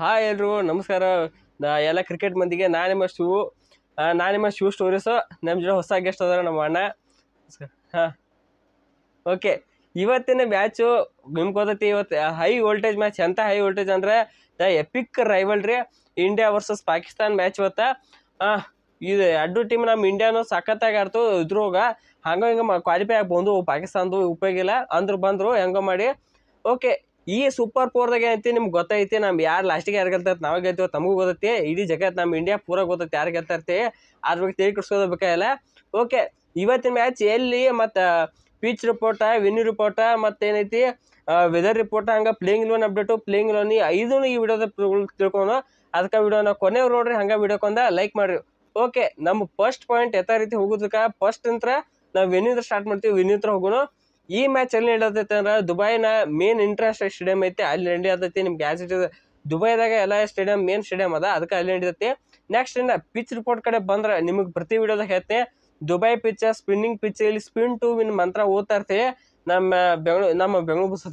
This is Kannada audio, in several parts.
ಹಾಯ್ ಎಲ್ರಿಗೂ, ನಮಸ್ಕಾರ. ನಾ ಎಲ್ಲ ಕ್ರಿಕೆಟ್ ಮಂದಿಗೆ ನಾನು ನಿಮ್ಮ ಶಿವು. ನಾನು ನಿಮ್ಮ ಶಿವ ಸ್ಟೋರೀಸು ನಮ್ಮ ಜೊತೆ ಹೊಸ ಗೆಸ್ಟ್ ಅದಾರ ನಮ್ಮ ಅಣ್ಣ. ಹಾಂ. ಓಕೆ ಇವತ್ತಿನ ಮ್ಯಾಚು ನಿಮ್ಗೆ ಗೊತ್ತೈತಿ, ಇವತ್ತು ಹೈ ವೋಲ್ಟೇಜ್ ಮ್ಯಾಚ್ ಎಂಥ ಹೈ ವೋಲ್ಟೇಜ್ ಅಂದರೆ, the epic rivalry India versus Pakistan match ಇವತ್ತು. ಇದು ಎರಡು ಟೀಮ್ ನಮ್ಮ ಇಂಡಿಯಾನು ಸಖತ್ತಾಗಿ ಆಡ್ತು, ಇದ್ರೋಗ. ಹಂಗ ಹಿಂಗೆ ಕ್ವಾಲಿಫೈ ಆಗಿ ಬಂದು ಪಾಕಿಸ್ತಾನದು ಉಪಯೋಗಿಲ್ಲ. ಅಂದ್ರು ಬಂದರು, ಹೆಂಗೋ ಮಾಡಿ. ಓಕೆ ಈ ಸೂಪರ್ ಫೋರ್ದಾಗ ಏನೈತಿ ನಿಮ್ಗೆ ಗೊತ್ತೈತಿ, ನಮ್ ಯಾರು ಲಾಸ್ಟಿಗೆ ಯಾರು ಗೆಲ್ತಾರೆ ನಾವೇ ಗೆಲ್ತೀವಿ ತಮಗೂ ಗೊತ್ತೈತಿ, ಇಡೀ ಜಗತ್ತು ನಮ್ಮ ಇಂಡಿಯಾ ಪೂರ ಗೊತ್ತೈತಿ ಯಾರು ಗೆಲ್ತಾರ್ತಿ, ಅದ್ರ ಬಗ್ಗೆ ತಿಳಿ ಕಟ್ಸೋದು ಬೇಕಾಗಿಲ್ಲ ಓಕೆ ಇವತ್ತಿನ ಮ್ಯಾಚ್ ಎಲ್ಲಿ ಮತ್ತು ಪಿಚ್ ರಿಪೋರ್ಟ ವಿನ್ಯೂ ರಿಪೋರ್ಟ ಮತ್ತು ಏನೈತಿ ವೆದರ್ ರಿಪೋರ್ಟ್ ಹಂಗೆ playing loan update playing loan ಐದು ಈ ವಿಡಿಯೋದ ತಿಳ್ಕೊಂಡು ಅದಕ್ಕೆ ವಿಡಿಯೋನ ಕೊನೆಯವ್ರು ನೋಡ್ರಿ, ಹಂಗೆ ವಿಡಿಯೋಕೊಂದ ಲೈಕ್ ಮಾಡ್ರಿ. ಓಕೆ ನಮ್ಮ ಫಸ್ಟ್ ಪಾಯಿಂಟ್ ಯಥಾ ರೀತಿ ಹೋಗೋದಕ್ಕೆ ಫಸ್ಟ್ ಅಂತ ನಾವು ವೆನ್ಯೂದ್ರ ಸ್ಟಾರ್ಟ್ ಮಾಡ್ತೀವಿ ವೆನ್ಯೂ ಹತ್ರ ಹೋಗೋಣ. ಈ ಮ್ಯಾಚ್ ಎಲ್ಲಿ ನಡೆದೈತೆ ಅಂದ್ರೆ ದುಬೈನ ಮೇನ್ ಇಂಟರ್ನ್ಯಾಷನಲ್ ಸ್ಟೇಡಿಯಂ ಐತೆ, ಅಲ್ಲಿ ನಡೆಯತೈತಿ ನಿಮ್ಗೆ ಆಸ್ ಇಟ್ ದುಬೈದಾಗ ಎಲ್ಲ ಸ್ಟೇಡಿಯಂ ಮೇನ್ ಸ್ಟೇಡಿಯಂ ಅದ, ಅದಕ್ಕೆ ಅಲ್ಲಿ ನಡೀತೈತಿ ನೆಕ್ಸ್ಟ್ ಇನ್ನು ಪಿಚ್ ರಿಪೋರ್ಟ್ ಕಡೆ ಬಂದ್ರೆ ನಿಮಗೆ ಪ್ರತಿ ವಿಡಿಯೋದಾಗ ಹೇಳ್ತೆ. ದುಬೈ ಪಿಚ್ ಸ್ಪಿನ್ನಿಂಗ್ ಪಿಚ್ ಇಲ್ಲಿ ಸ್ಪಿನ್ ಟು ವಿನ್ ಮಂತ್ರ ಓದ್ತಾ ಇರ್ತೀವಿ ನಮ್ಮ ಬೆಂಗಳೂರು ನಮ್ಮ ಬೆಂಗಳೂರು ಬಸ್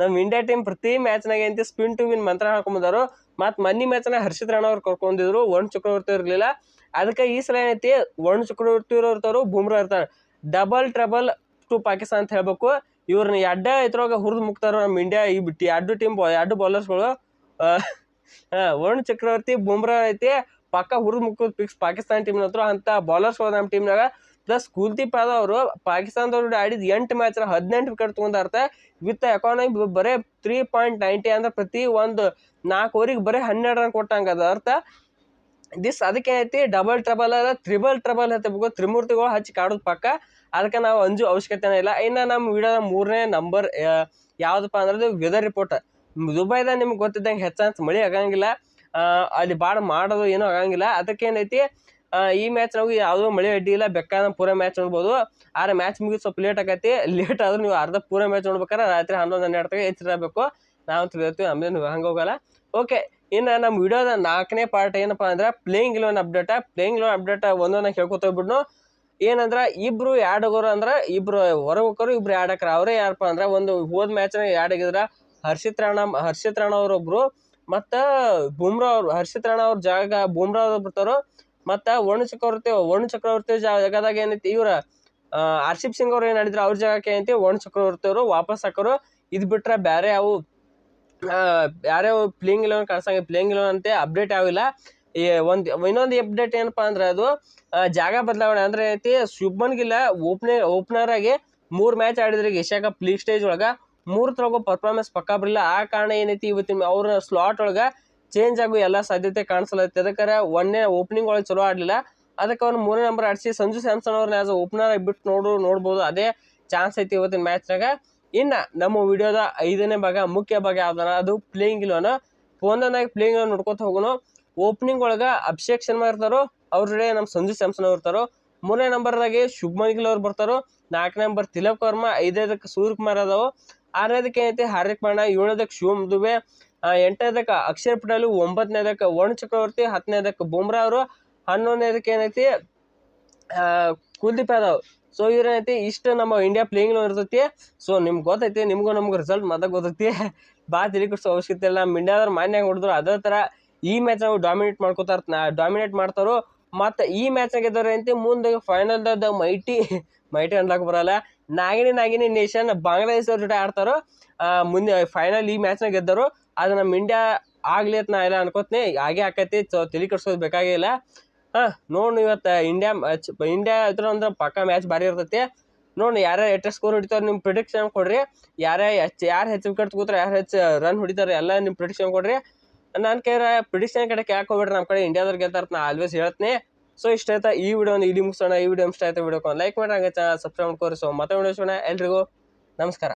ನಮ್ಮ ಇಂಡಿಯಾ ಟೀಮ್ ಪ್ರತಿ ಮ್ಯಾಚ್ನಾಗ ಏನಂತೆ ಸ್ಪಿನ್ ಟು ವಿನ್ ಮಂತ್ರ ಹಾಕೊಂಬಂದರು ಮತ್ತು ಮನ್ನಿ ಮ್ಯಾಚ್ನ ಹರ್ಷಿತ್ ರಾಣ ಅವ್ರು ಕರ್ಕೊಂಡಿದ್ರು, ವರುಣ್ ಚಕ್ರವರ್ತಿ ಇರಲಿಲ್ಲ. ಅದಕ್ಕೆ ಈ ಸಲ ಏನೈತಿ ವರುಣ್ ಚಕ್ರವರ್ತಿ ಇರೋರ್ತಾರು ಬುಮ್ರಾ ಇರ್ತಾರೆ. ಡಬಲ್ ಟ್ರಬಲ್ ಟು ಪಾಕಿಸ್ತಾನ್ ಅಂತ ಹೇಳ್ಬೇಕು. ಇವ್ರನ್ನ ಎಡ್ಡ ಇದ್ರೊಳಗೆ ಹುರಿದು ಮುಕ್ತಾರ ನಮ್ಮ ಇಂಡಿಯಾ ಈ ಬಿಟ್ಟು. ಎರಡು ಟೀಮ್ ಎರಡು ಬೌಲರ್ಸ್ಗಳು ವರುಣ್ ಚಕ್ರವರ್ತಿ ಬುಮ್ರಾ ಐತಿ. ಪಕ್ಕ ಹುರಿದು ಮುಕ್ಕೋದು ಫಿಕ್ಸ್ ಪಾಕಿಸ್ತಾನ ಟೀಮ್ ಹತ್ರ ಅಂತ ಬೌಲರ್ಸ್ಗಳು ನಮ್ಮ ಟೀಮ್ನಾಗ ಪ್ಲಸ್ ಕುಲ್ದೀಪ್ ಯಾದವ್ ಅವರು ಪಾಕಿಸ್ತಾನದವ್ರು ಆಡಿದ ಎಂಟು ಮ್ಯಾಚ್ ಹದಿನೆಂಟು ವಿಕೆಟ್ ತೊಗೊಂಡಾರ್ತೆ. ವಿತ್ ಎಕಾನಮಿ ಬರೇ ತ್ರೀ ಪಾಯಿಂಟ್ ನೈಂಟಿ ಅಂದ್ರೆ ಪ್ರತಿ ಒಂದು ನಾಲ್ಕು ಓವರಿಗೆ ಬರೀ ಹನ್ನೆರಡು ರನ್ ಕೊಟ್ಟಂಗೆ ಅದ. ಅರ್ಥ? ದಿಸ್ ಅದಕ್ಕೆ ಐತಿ ಡಬಲ್ ಟ್ರಬಲ್ ಅದ. ತ್ರಿಬಲ್ ಟ್ರಬಲ್ ಹತ್ತಬೇಕು ತ್ರಿಮೂರ್ತಿಗಳು ಹಚ್ಚಿ ಕಾಡೋದು ಪಕ್ಕ. ಅದಕ್ಕೆ ನಾವು ಅಂಜು ಅವಶ್ಯಕತೆನೇ ಇಲ್ಲ. ಇನ್ನು ನಮ್ಮ ವಿಡಿಯೋದ ಮೂರನೇ ನಂಬರ್ ಯಾವುದಪ್ಪ ಅಂದ್ರೆ ವೆದರ್ ರಿಪೋರ್ಟ್ ದುಬೈದಾಗ ನಿಮ್ಗೆ ಗೊತ್ತಿದ್ದಂಗೆ ಹೆಚ್ಚಾನ್ಸ್ ಮಳೆ ಆಗಂಗಿಲ್ಲ. ಅಲ್ಲಿ ಭಾಳ ಮಾಡೋದು ಏನೂ ಆಗಂಗಿಲ್ಲ. ಅದಕ್ಕೆ ಏನೈತಿ ಈ ಮ್ಯಾಚ್ ನಾವು ಯಾವುದೋ ಮಳೆ ಅಡ್ಡಿ ಇಲ್ಲ. ಬೇಕಾದ ಪೂರ ಮ್ಯಾಚ್ ನೋಡ್ಬೋದು. ಆದ್ರೆ ಮ್ಯಾಚ್ ಮುಗಿದು ಸ್ವಲ್ಪ ಲೇಟ್ ಆಗೈತಿ ಲೇಟ್ ಆದ್ರೆ ನೀವು ಅರ್ಧ ಪೂರ ಮ್ಯಾಚ್ ನೋಡ್ಬೇಕಾದ್ರೆ ರಾತ್ರಿ ಹನ್ನೊಂದು ಹನ್ನೆರಡು ತಗ ಎಚ್ಚರಬೇಕು ನಾವು ತಿಳ್ತೀವಿ ಆಮೇಲೆ ಹಂಗೆ ಹೋಗಲ್ಲ. ಓಕೆ ಇನ್ನು ನಮ್ಮ ವಿಡಿಯೋದ ನಾಲ್ಕನೇ ಪಾರ್ಟ್ ಏನಪ್ಪ ಅಂದ್ರೆ ಪ್ಲೇಯಿಂಗ್ ಲೋನ್ ಅಪ್ಡೇಟ ಪ್ಲೇಯಿಂಗ್ ಲೋನ್ ಅಪ್ಡೇಟ್ ಒಂದೊಂದು ಹೇಳ್ಕೊತ ಹೋಗ್ಬಿಡ್ನು. ಏನಂದ್ರೆ ಇಬ್ರು ಆಡೋರು ಅಂದ್ರೆ ಇಬ್ರು ಹೊರಗೆ ಹೋಗೋರು ಇಬ್ರು ಆಡಕ್ರ ಅವರೇ ಯಾರಪ್ಪ ಅಂದ್ರೆ ಒಂದು ಹೋದ ಮ್ಯಾಚ್ನಾಗ ಆಡಿದ್ರ ಹರ್ಷಿತ್ ರಾಣ, ಹರ್ಷಿತ್ ರಾಣಾ ಅವ್ರೊಬ್ರು ಮತ್ತು ಬುಮ್ರಾ ಅವ್ರು, ಹರ್ಷಿತ್ ರಾಣ ಅವ್ರ ಜಾಗ ಬುಮ್ರಾ ಅವ್ರು ಬರ್ತಾರೋ ಮತ್ತು ವರುಣ್ ಚಕ್ರವರ್ತಿ ವರುಣ್ ಚಕ್ರವರ್ತಿ ಜಾಗದಾಗ ಏನೈತಿ ಇವ್ರ ಹರ್ಷಿಪ್ ಸಿಂಗ್ ಅವ್ರು ಏನು ಆಡಿದ್ರು ಅವ್ರ ಜಾಗಕ್ಕೆ ಏನೈತಿ ವರುಣ್ ಚಕ್ರವರ್ತಿ ಅವರು ವಾಪಸ್ ಹಾಕೋರು. ಇದು ಬಿಟ್ರೆ ಬೇರೆ ಅವು ಯಾರ್ಯಾವ ಪ್ಲೇಯಿಂಗ್ ಇಲೆವನ್ ಕಾಣಿಸಂಗೆ ಪ್ಲೇಯಿಂಗ್ ಇಲೆವನ್ ಅಂತೆ ಅಪ್ಡೇಟ್ ಯಾವಿಲ್ಲ. ಈ ಒಂದು, ಇನ್ನೊಂದು ಅಪ್ಡೇಟ್ ಏನಪ್ಪಾ ಅಂದ್ರೆ ಅದು ಜಾಗ ಬದಲಾವಣೆ. ಅಂದ್ರೆ ಐತಿ, ಶುಭ್ಮನ್ ಗಿಲ್ಲ ಓಪನರ್ ಆಗಿ ಮೂರು ಮ್ಯಾಚ್ ಆಡಿದ್ರೆ ಏಷ್ಯಾ ಕಪ್ ಲೀಗ್ ಸ್ಟೇಜ್ ಒಳಗೆ. ಮೂರು ತರಗೋ ಪರ್ಫಾರ್ಮೆನ್ಸ್ ಪಕ್ಕಾ ಬರಲಿಲ್ಲ. ಆ ಕಾರಣ ಏನೈತಿ, ಇವತ್ತಿನ ಅವ್ರ ಸ್ಲಾಟ್ ಒಳಗೆ ಚೇಂಜ್ ಆಗೋ ಎಲ್ಲ ಸಾಧ್ಯತೆ ಕಾಣಿಸಲತ್ತೆ. ಅದಕ್ಕೆ ಒಂದೇ ಓಪನಿಂಗ್ ಒಳಗೆ ಚಲೋ ಆಡಲಿಲ್ಲ. ಅದಕ್ಕೆ ಅವ್ನು ಮೂರನೇ ನಂಬರ್ ಆಡಿಸಿ ಸಂಜು ಸ್ಯಾಮ್ಸನ್ ಅವ್ರನ್ನ ಆಸ್ ಓಪನರ್ ಆಗಿ ಬಿಟ್ಟು ನೋಡು, ನೋಡ್ಬೋದು. ಅದೇ ಚಾನ್ಸ್ ಐತಿ ಇವತ್ತಿನ ಮ್ಯಾಚ್ನಾಗ ಇನ್ನು ನಮ್ಮ ವಿಡಿಯೋದ ಐದನೇ ಭಾಗ ಮುಖ್ಯ ಭಾಗ ಯಾವ್ದಾರ ಅದು ಪ್ಲೇಯಿಂಗ್ ಇಲ್ಲೋನ ಫೋನ್ದಾಗ ಪ್ಲೇಯಿಂಗ್ ನೋಡ್ಕೊತ ಹೋಗೋಣ ಓಪನಿಂಗ್ ಒಳಗೆ ಅಭಿಷೇಕ್ ಶರ್ಮಾ ಇರ್ತಾರೋ, ಅವ್ರ ಜೊತೆ ನಮ್ಮ ಸಂಜು ಸ್ಯಾಮ್ಸನ್ ಅವ್ರು ಇರ್ತಾರೋ, ಮೂರನೇ ನಂಬರ್ದಾಗೆ ಶುಭ್ಮನ್ ಗಿಲ್ ಅವ್ರು ಬರ್ತಾರೋ, ನಾಲ್ಕನೇ ನಂಬರ್ ತಿಲಕ್ ವರ್ಮ, ಐದನೇದಕ್ಕೆ ಸೂರ್ಯಕುಮಾರ್ ಅದಾವು ಆರನೇದಕ್ಕೆ ಏನೈತಿ? ಹಾರ್ದಿಕ್ ಪಾಂಡ್ಯ, ಏಳನೇದಕ್ಕೆ ಶಿವಮ್ ದುಬೆ ಎಂಟನೇದಕ್ಕೆ ಅಕ್ಷರ್ ಪಟೇಲ್, ಒಂಬತ್ತನೇದಕ್ಕೆ ವರುಣ್ ಚಕ್ರವರ್ತಿ, ಹತ್ತನೇದಕ್ಕೆ ಬುಮ್ರಾ ಅವರು, ಹನ್ನೊಂದನೇದಕ್ಕೆ ಏನೈತಿ? ಕುಲ್ದೀಪ್ ಯಾದವ್. ಸೊ ಇವ್ರೇನೈತಿ ಇಷ್ಟು ನಮ್ಮ ಇಂಡಿಯಾ ಪ್ಲೇಯಿಂಗ್ ಇರ್ತೈತಿ. ಸೊ ನಿಮ್ಗೆ ಗೊತ್ತೈತಿ, ನಿಮಗೂ ನಮ್ಗೆ ರಿಸಲ್ಟ್ ಮಾತ್ರ ಗೊತ್ತೈತಿ. ಬಾ ತಿರುಗಿಸೋ ಅವಶ್ಯಕತೆ ಇಲ್ಲ. ನಮ್ಮ ಇಂಡಿಯಾದವ್ರು ಮಾನ್ಯ ಹೊಡೆದ್ರು, ಅದೇ ಥರ ಈ ಮ್ಯಾಚ್ ನಾವು ಡಾಮಿನೇಟ್ ಮಾಡ್ಕೋತಾರ ಡಾಮಿನೇಟ್ ಮಾಡ್ತಾರೋ, ಮತ್ತು ಈ ಮ್ಯಾಚ್ ಆಗಿದ್ದಾರೆ ಅಂತ ಮುಂದೆ ದ ಮೈಟಿ ಮೈಟಿ ಅನ್ಲಾಕ್ ಬರಲ್ಲ. ನಾಗಿನಿ ನಾಗಿನಿ ನೇಷನ್ ಬಾಂಗ್ಲಾದೇಶ್ ಅವ್ರ ಜೊತೆ ಆಡ್ತಾರೋ ಮುಂದೆ ಫೈನಲ್ ಈ ಮ್ಯಾಚ್ನಾಗ ಗೆದ್ದರು, ಅದು ನಮ್ಮ ಇಂಡಿಯಾ ಆಗ್ಲಿ ಅಂತ ನಾ ಎಲ್ಲ ಅನ್ಕೋತೀನಿ. ಹಾಗೆ ಆಕೈತಿ. ತಲೆ ಕೆಡ್ಸೋದು ಬೇಕಾಗಿಲ್ಲ. ಹಾಂ, ನೋಡಿ ಇವತ್ತು ಇಂಡಿಯಾ ಮ್ಯಾಚ್ ಇಂಡಿಯಾ ಇದ್ರ ಅಂದ್ರೆ ಪಕ್ಕ ಮ್ಯಾಚ್ ಭಾರಿ ಇರ್ತೈತಿ. ನೋಡಿ ಯಾರ್ಯಾರು ಎಷ್ಟು ಸ್ಕೋರ್ ಹೊಡಿತಾರೆ ನಿಮ್ಮ ಪ್ರಿಡಿಕ್ಷನ್ ಕೊಡ್ರಿ. ಯಾರೇ ಹೆಚ್ಚು ಯಾರು ಹೆಚ್ಚು ವಿಕೆಟ್ ತಗೋತಾರೆ, ಯಾರು ಹೆಚ್ಚು ರನ್ ಹೊಡಿತಾರೆ, ಎಲ್ಲ ನಿಮ್ಮ ಪ್ರಿಡಿಕ್ಷನ್ ಕೊಡ್ರಿ. ನನ್ನ ಕೈರ ಪ್ರಿಡಿಕ್ಷನ್ ಕಡೆ ಯಾಕೆ ಹೋಗ್ಬೇಡ್ರಿ ನಮ್ಮ ಕಡೆ ಇಂಡಿಯಾದವ್ರು ಗೆಲ್ತಾರ ನಾ ಆಲ್ವೇಸ್ ಹೇಳ್ತೀನಿ. ಸೊ ಇಷ್ಟ ಆಯ್ತಾ ಈ ವಿಡಿಯೋನ ಇಲ್ಲಿ ಮುಗಿಸೋಣ, ಈ ವಿಡಿಯೋ ಇಷ್ಟ ಆಯ್ತಾ ವಿಡಿಯೋಕ್ಕೆ ಲೈಕ್ ಮಾಡಿ ಹಂಗೆ ಸಬ್ಸ್ಕ್ರೈಬ್ ಮಾಡ್ಕೋರಿ. ಸೊ ಮತ್ತೆ ವಿಡಿಯೋ ಎಲ್ರಿಗೂ ನಮಸ್ಕಾರ.